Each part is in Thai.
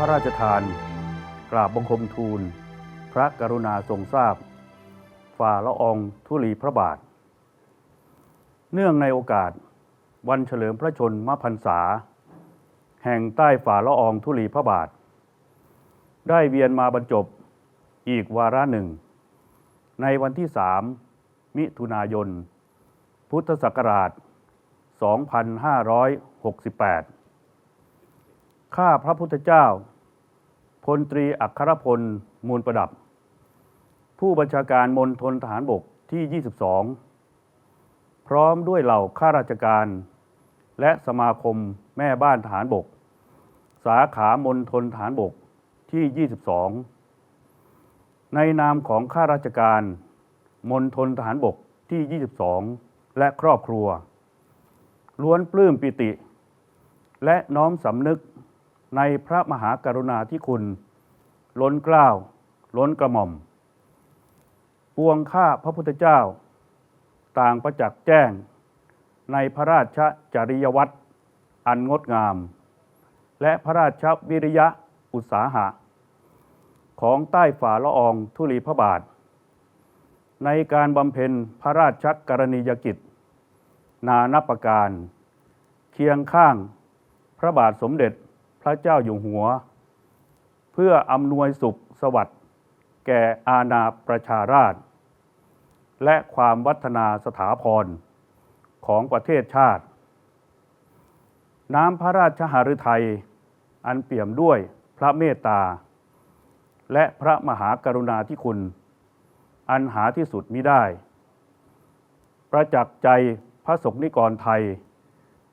พราชทาน กราบบังคมทูล พระกรุณาทรงทราบ ฝ่าละอองธุลีพระบาท เนื่องในโอกาสวันเฉลิมพระชนมพรรษา แห่งใต้ฝ่าละอองธุลีพระบาท ได้เวียนมาบรรจบอีกวาระหนึ่ง ในวันที่สามมิถุนายน พุทธศักราช 2568 ข้าพระพุทธเจ้า พลตรีอัครพล มูลประดับ ผู้บัญชาการมณฑลทหารบกที่ 22 พร้อมด้วยเหล่าข้าราชการ และสมาคมแม่บ้านทหารบก สาขามณฑลทหารบกที่ 22 ในนามของข้าราชการมณฑลทหารบกที่ 22 และครอบครัว ล้วนปลื้มปิติ และน้อมสำนึก ในพระมหากรุณาธิคุณ ล้นเกล้า ล้นกระหม่อม ปวงข้าพระพุทธเจ้า ต่างประจักษ์แจ้ง ในพระราชจริยวัตรอันงดงาม และพระราชวิริยะอุตสาหะ ของใต้ฝ่าละอองธุลีพระบาท ในการบำเพ็ญพระราชกรณียกิจ นานับประการ เคียงข้างพระบาทสมเด็จ ระเจ้าอยู่หัว เพื่ออำนวยสุขสวัสดิ์แก่อาณาประชาราช และความวัฒนาสถาพรของประเทศชาติ น้ำพระราชหฤทัย อันเปี่ยมด้วยพระเมตตา และพระมหากรุณาธิคุณ อันหาที่สุดมิได้ ประจักษ์ใจพระสงฆ์นิกรไทย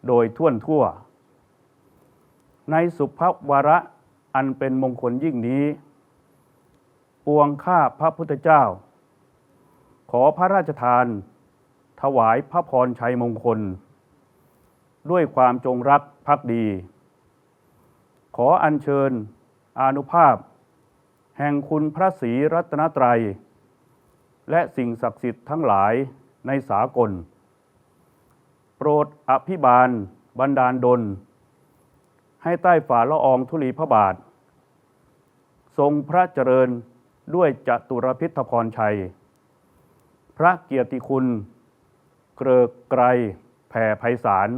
โดยท่วนทั่ว ในสุภวาระอันเป็นมงคลยิ่งนี้ ปวงข้าพระพุทธเจ้า ขอพระราชทาน ถวายพระพรชัยมงคล ด้วยความจงรักภักดี ขออัญเชิญอานุภาพ แห่งคุณพระศรีรัตนตรัย และสิ่งศักดิ์สิทธิ์ทั้งหลายในสากล โปรดอภิบาล บันดาลดล ให้ใต้ฝ่าละอองธุลีพระบาท ทรงพระเจริญด้วยจตุรพิธพรชัย พระเกียรติคุณ เกริกไกรแผ่ไพศาล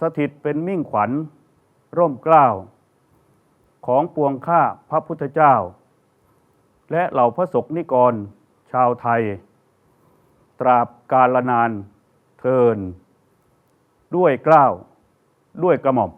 สถิตเป็นมิ่งขวัญ ร่มเกล้า ของปวงข้าพระพุทธเจ้า และเหล่าพระสกนิกร ชาวไทย ตราบกาลนานเทิน ด้วยเกล้า ด้วยกระหม่อม